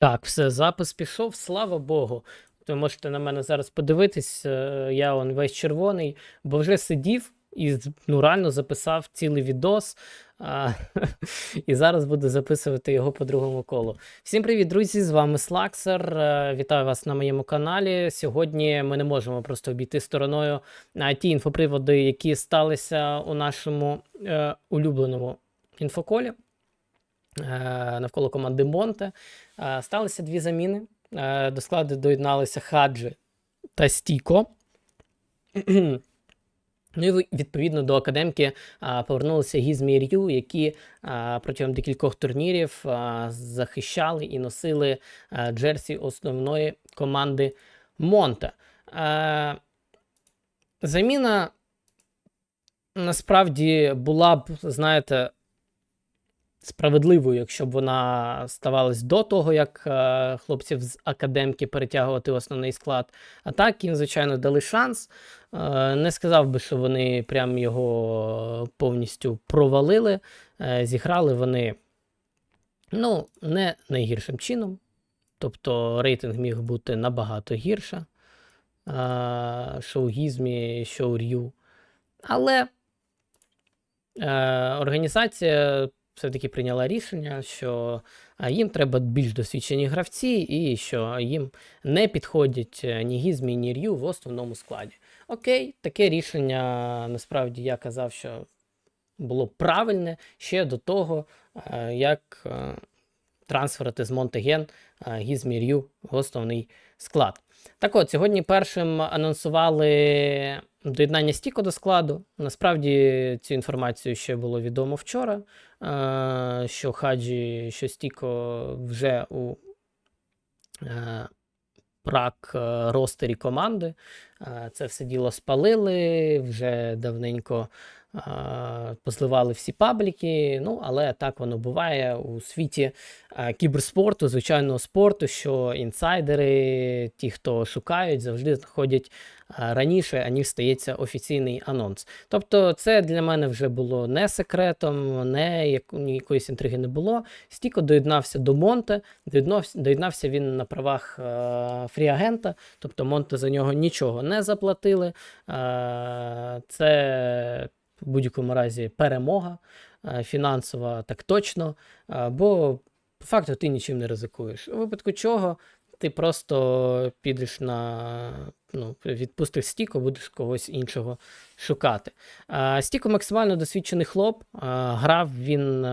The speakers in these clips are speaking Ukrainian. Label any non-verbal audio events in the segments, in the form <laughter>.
Так, все, запис пішов, слава Богу. Ви можете на мене зараз подивитись, е, я он весь червоний, бо вже сидів і ну, реально записав цілий відос. А, <laughs> і зараз буду записувати його по другому колу. Всім привіт, друзі! З вами Слаксер. Е, Вітаю вас на моєму каналі. Сьогодні ми не можемо просто обійти стороною а, ті інфоприводи, які сталися у нашому е, улюбленому інфоколі навколо команди Монте. Е, Сталися дві заміни. Е, До складу доєдналися Хаджи та Стіко. <clears throat> Ну і відповідно до академки повернулися Гізмі і Рю, які протягом декількох турнірів захищали і носили джерсі основної команди Монте. Е, Заміна насправді була б, знаєте, справедливою, якщо б вона ставалась до того, як е, хлопців з академки перетягувати в основний склад. А так їм, звичайно, дали шанс. Е, Не сказав би, що вони прям його повністю провалили. Е, Зіграли вони ну, не найгіршим чином. Тобто рейтинг міг бути набагато гірше. Е, Що у Гізмі, що у Рю. Але е, організація все-таки прийняла рішення, що їм треба більш досвідчені гравці, і що їм не підходять е, ні Гізмі, ні Рю в основному складі. Окей, таке рішення насправді я казав, що було правильне ще до того, е, як е, трансферити з Монтеген Гізмі Рю в основний склад. Так от, сьогодні першим анонсували доєднання Стіко до складу. Насправді цю інформацію ще було відомо вчора, е, що Хаджі, що Стіко вже у е, прак е, ростері команди. Е, Це все діло спалили, вже давненько е, позливали всі пабліки. Ну, але так воно буває у світі кіберспорту, звичайного спорту, що інсайдери, ті, хто шукають, завжди знаходять раніше, аніж стається офіційний анонс. Тобто, це для мене вже було не секретом, не як, ніякоїсь інтриги не було. Стіко доєднався до Монте, доєднався, він на правах фріагента, тобто Монте за нього нічого не заплатили. Це в будь-якому разі перемога е, фінансова, так точно. Е, бо по факту ти нічим не ризикуєш. У випадку чого ти просто підеш на ну, відпустиш стіку, будеш когось іншого шукати. Е, Стіко максимально досвідчений хлоп. Грав він.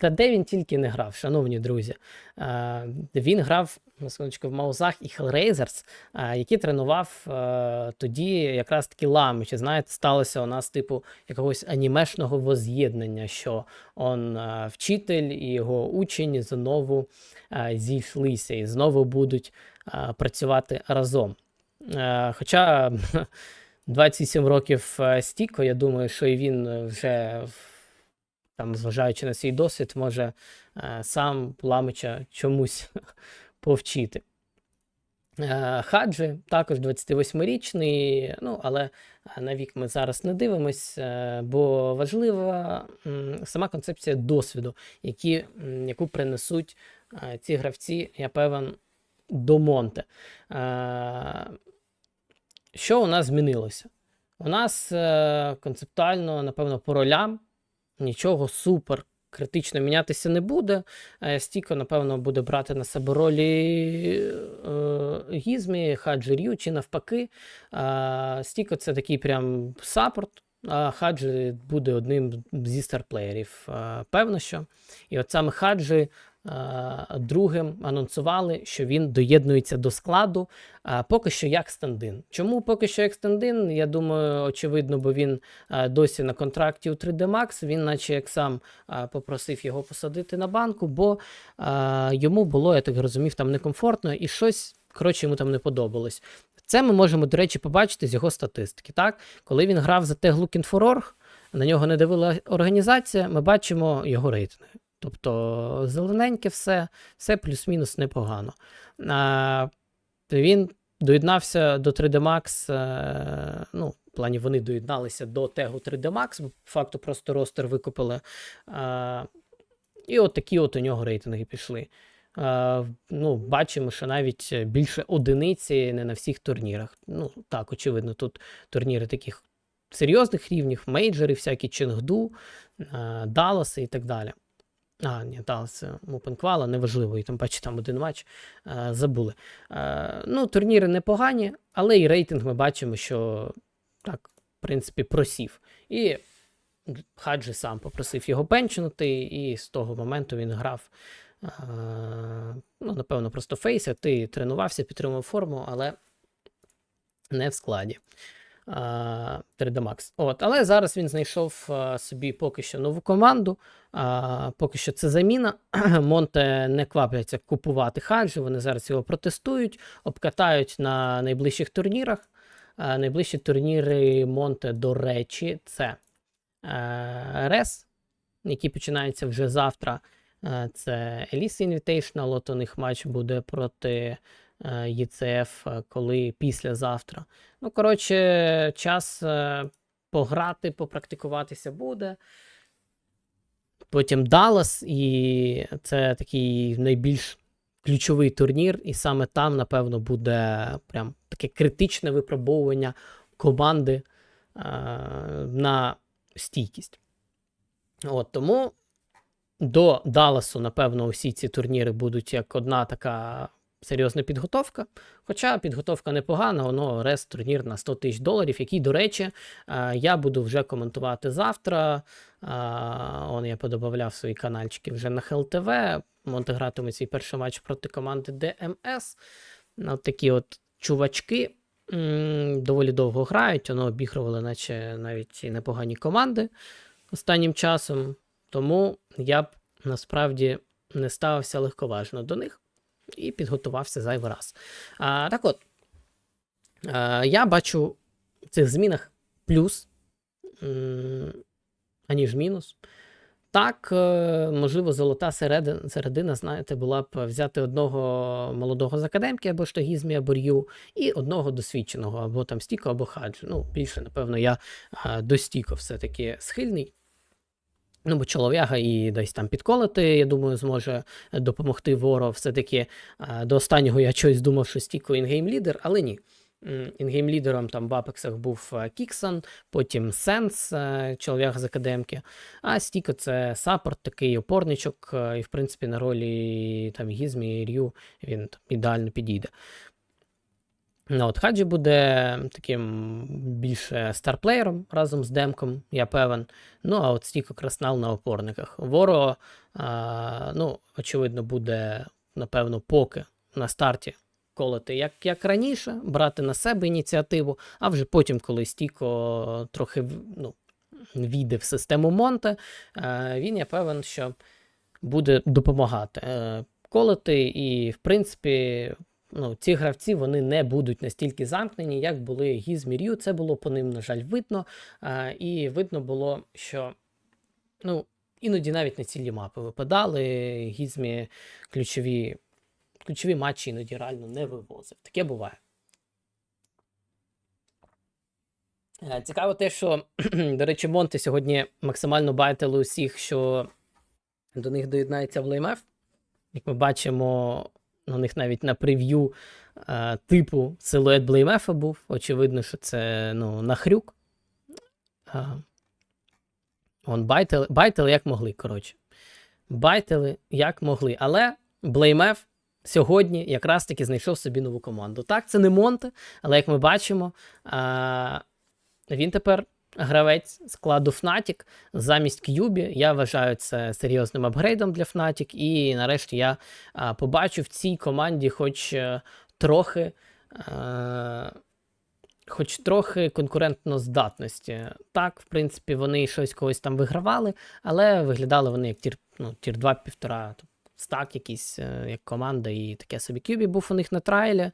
Та де він тільки не грав, шановні друзі. Е, Він грав на секундочку в Маузах і Hellraisers, е, які тренував е, тоді якраз таки Ламичі. Знаєте, сталося у нас типу якогось анімешного воз'єднання, що он вчитель і його учень знову зійшлися і знову будуть працювати разом. Хоча <laughs> 27 років стіко, я думаю, що і він вже в- там, зважаючи на свій досвід, може е, сам Ламича чомусь <laughs> повчити. Е, Хаджи також 28-річний, ну, але на вік ми зараз не дивимось, е, бо важлива сама концепція досвіду, які, яку принесуть ці гравці, я певен, до Монте. Що у нас змінилося? У нас концептуально, напевно, по ролям нічого супер критично мінятися не буде. Е, Стіко, напевно, буде брати на себе ролі е, Гізмі, Хаджі Рю, чи навпаки. Стіко це такий прям саппорт, а Хаджі буде одним зі старплеєрів. Е, Певно, що. І от саме Хаджі другим анонсували, що він доєднується до складу а, поки що як стендин. Чому поки що як стендин? Я думаю, очевидно, бо він досі на контракті у 3D Max, він, наче як сам попросив його посадити на банку, бо йому було, я так розумів, там некомфортно і щось, коротше, йому там не подобалось. Це ми можемо, до речі, побачити з його статистики. Так? Коли він грав за Org, на нього не дивила організація, ми бачимо його рейтинги. Тобто зелененьке все, все плюс-мінус непогано. А, він доєднався до 3D Max, е, ну, в плані вони доєдналися до тегу 3D Max, бо факту просто ростер викупили. Е, і от такі от у нього рейтинги пішли. Е, ну, бачимо, що навіть більше одиниці не на всіх турнірах. Ну, так, очевидно, тут турніри таких серйозних рівнів, мейджори, всякі Ченгду, Далласи і так далі. А, ні, Даллас Опенквала, неважливо, і там, бачите, там один матч е, забули. Е, ну, турніри непогані, але і рейтинг ми бачимо, що так, в принципі, просів. І Хаджі сам попросив його пенчнути, і з того моменту він грав. е, ну, напевно, просто фейса. Ти тренувався, підтримував форму, але не в складі. Е, 3D Max. От, але зараз він знайшов е, собі поки що нову команду. А, поки що це заміна. <clears throat> Монте не квапляться купувати хаджі. Вони зараз його протестують, обкатають на найближчих турнірах. А, найближчі турніри Монте, до речі, це е, Рес, який починається вже завтра. Е, Це Elise Invitational, от у них матч буде проти е, ЄЦФ, е, коли післязавтра. Ну, коротше, час е, пограти, попрактикуватися буде. Потім Даллас, і це такий найбільш ключовий турнір, і саме там, напевно, буде прям таке критичне випробовування команди е, на стійкість. От тому до Далласу, напевно, усі ці турніри будуть як одна така серйозна підготовка. Хоча підготовка непогана, воно рес турнір на 100 тисяч доларів, який, до речі, е, я буду вже коментувати завтра. Он я подобавляв свої канальчики вже на ХЛТВ. Монте гратиме свій перший матч проти команди ДМС. От такі от чувачки доволі довго грають. Воно обігрували, наче навіть і непогані команди останнім часом. Тому я б насправді не ставився легковажно до них і підготувався зайвий раз. А, так от, а, я бачу в цих змінах плюс. аніж мінус. Так, е, можливо, золота середина, середина, знаєте, була б взяти одного молодого з академки або штагізмі, або р'ю, і одного досвідченого, або там стіко, або хаджу. Ну, більше, напевно, я до стіко все-таки схильний. Ну, бо чолов'яга і десь там підколити, я думаю, зможе допомогти Воро. Все-таки е, до останнього я щось думав, що стіко інгейм лідер, але ні. Інгейм-лідером там в Апексах був е, Кіксон, потім Сенс, е, чоловік з академки. А Стіко це саппорт, такий опорничок, і в принципі на ролі там Гізмі і Рю він там, ідеально підійде. Ну, от Хаджі буде таким більше старплеєром разом з Демком, я певен. Ну, а от Стіко Краснал на опорниках. Воро, а, ну, очевидно, буде, напевно, поки на старті колоти, як, як раніше, брати на себе ініціативу, а вже потім, коли Стіко трохи ну, війде в систему Монте, е, він, я певен, що буде допомагати е, колоти, і, в принципі, ну, ці гравці вони не будуть настільки замкнені, як були Гізмі Рю. Це було по ним, на жаль, видно. Е, і видно було, що ну, іноді навіть на цілі мапи випадали. Гізмі ключові ключові матчі іноді реально не вивозив. Таке буває. Е, Цікаво те, що, <clears throat> до речі, Монти сьогодні максимально байтили усіх, що до них доєднається в Влеймеф. Як ми бачимо, у них навіть на прев'ю е, типу силует Блеймефа був. Очевидно, що це ну, нахрюк. Е, он байтили, байтили як могли, коротше. Байтили як могли. Але Блеймеф сьогодні якраз таки знайшов собі нову команду. Так, це не Монте, але як ми бачимо, а, він тепер гравець складу Fnatic замість К'юбі. Я вважаю це серйозним апгрейдом для Fnatic. І нарешті я а, побачу в цій команді хоч е, трохи. е, Хоч трохи конкурентно здатності. Так, в принципі, вони щось когось там вигравали, але виглядали вони як тір, ну, тір 2 півтора стак якийсь, е, як команда, і таке собі. Кюбі був у них на трайлі,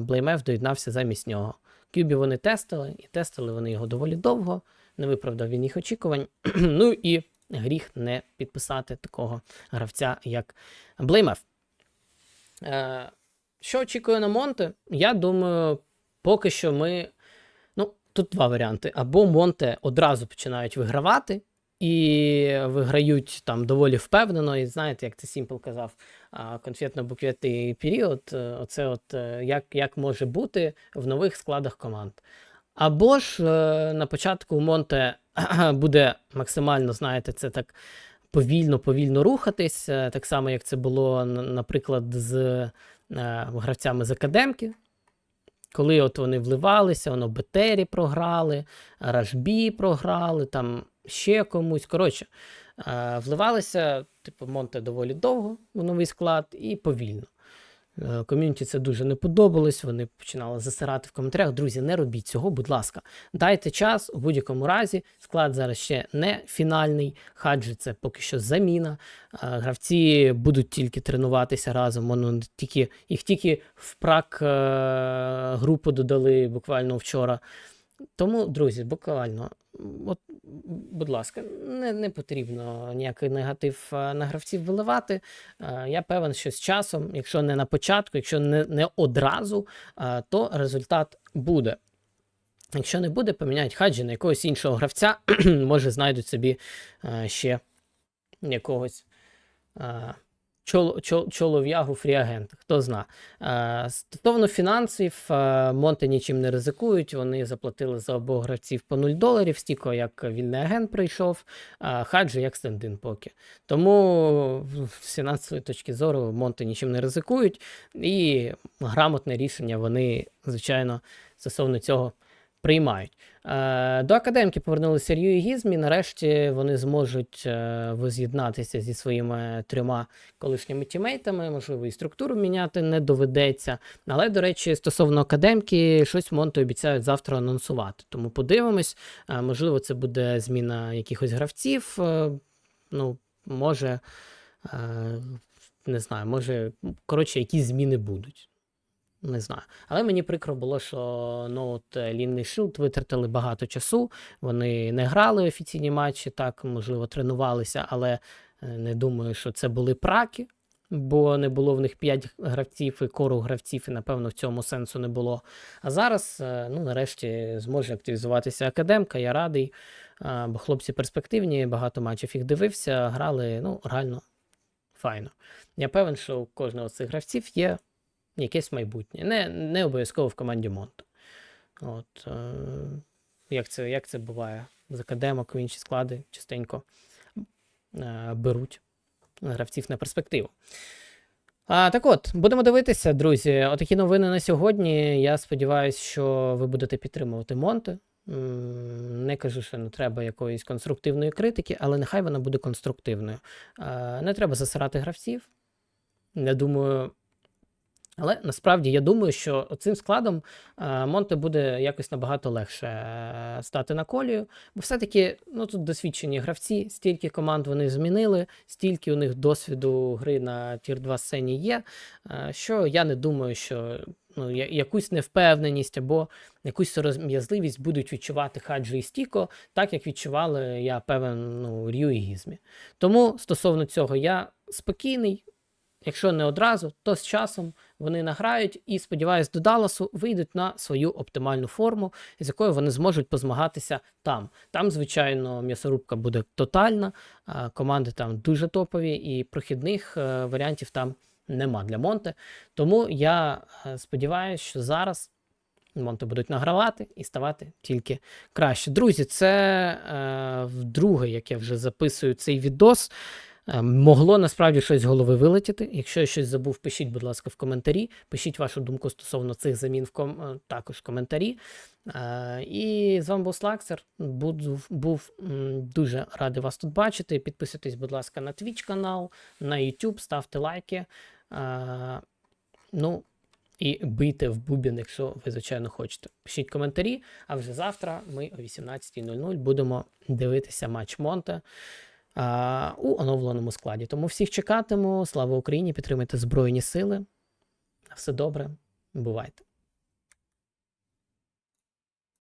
Блеймеф доєднався замість нього. Кюбі вони тестили, і тестили вони його доволі довго, не виправдав він їх очікувань. <clears throat> ну і гріх не підписати такого гравця, як Блеймеф. Е, Що очікує на Монте? Я думаю, поки що ми. Ну, тут два варіанти. Або Монте одразу починають вигравати, і виграють там доволі впевнено. І знаєте, як це Сімпл казав, конфетно-букетний період. е, Оце от е, як, як може бути в нових складах команд. Або ж е, на початку Монте <clears throat> буде максимально, знаєте, це так повільно, повільно рухатись, так само, як це було, наприклад, з гравцями з академки. Коли от вони вливалися, воно Бетері програли, Рашбі програли, там ще комусь. Коротше, вливалися, типу, Монте доволі довго в новий склад і повільно. Е, Ком'юніті це дуже не подобалось. Вони починали засирати в коментарях. Друзі, не робіть цього, будь ласка. Дайте час у будь-якому разі. Склад зараз ще не фінальний. Хаджі це поки що заміна. Е, Гравці будуть тільки тренуватися разом. Воно тільки, їх тільки в прак е, групу додали буквально вчора. Тому, друзі, буквально, от, будь ласка, не, не потрібно ніякий негатив е, на гравців виливати. Е, Я певен, що з часом, якщо не на початку, якщо не, не одразу, е, то результат буде. Якщо не буде, поміняють хаджі на якогось іншого гравця, <clears throat> може знайдуть собі ще якогось чол, чол, чолов'ягу фріагента, хто зна. Е, Стосовно фінансів, е, Монте нічим не ризикують. Вони заплатили за обох гравців по 0 доларів, стільки як вільний агент прийшов, а хаджі як стендин поки. Тому з фінансової точки зору Монте нічим не ризикують, і грамотне рішення вони, звичайно, стосовно цього приймають. Е, До академки повернулися Рю і Гізмі. Нарешті вони зможуть е, воз'єднатися зі своїми трьома колишніми тімейтами, можливо, і структуру міняти не доведеться. Але, до речі, стосовно академки, щось Монте обіцяють завтра анонсувати. Тому подивимось. Е, Можливо, це буде зміна якихось гравців. Ну, може, не знаю, може, коротше, якісь зміни будуть. Не знаю. Але мені прикро було, що ну, е, Лінний Шилд витратили багато часу. Вони не грали офіційні матчі, так, можливо, тренувалися, але е, не думаю, що це були праки, бо не було в них 5 гравців і кору гравців, і напевно в цьому сенсу не було. А зараз, е, ну, нарешті, зможе активізуватися академка. Я радий, бо хлопці перспективні, багато матчів їх дивився, грали, ну, реально файно. Я певен, що у кожного з цих гравців є якесь майбутнє. Не, не обов'язково в команді Монто. От, е, як, це, як це буває? З академок в інші склади частенько е, беруть гравців на перспективу. А, так от, будемо дивитися, друзі. Отакі новини на сьогодні. Я сподіваюся, що ви будете підтримувати Монте. Не кажу, що не треба якоїсь конструктивної критики, але нехай вона буде конструктивною. Е, Не треба засирати гравців. Я думаю, але насправді я думаю, що цим складом е, Монте буде якось набагато легше е, стати на колію. Бо все-таки ну, тут досвідчені гравці, стільки команд вони змінили, стільки у них досвіду гри на тір 2 сцені є. е, Що я не думаю, що ну, якусь невпевненість або якусь сором'язливість будуть відчувати Хаджі і Стіко, так як відчували, я певен, ну, Рю і Гізмі. Тому стосовно цього я спокійний. Якщо не одразу, то з часом вони награють і, сподіваюсь, до Далласу вийдуть на свою оптимальну форму, з якою вони зможуть позмагатися там. Там, звичайно, м'ясорубка буде тотальна, команди там дуже топові, і прохідних е, варіантів там нема для Монте. Тому я е, сподіваюся, що зараз Монте будуть награвати і ставати тільки краще. Друзі, це е, вдруге, як я вже записую цей відос. Е, Могло насправді щось з голови вилетіти. Якщо я щось забув, пишіть, будь ласка, в коментарі. Пишіть вашу думку стосовно цих замін в ком... е, також в коментарі. Е, І з вами був Слаксер. Буду, був дуже радий вас тут бачити. Підписуйтесь, будь ласка, на Twitch канал, на YouTube, ставте лайки. Е, Ну, і бийте в бубін, якщо ви, звичайно, хочете. Пишіть коментарі, а вже завтра ми о 18.00 будемо дивитися матч Монте у оновленому складі. Тому всіх чекатиму. Слава Україні! Підтримуйте Збройні Сили. На Все добре. Бувайте!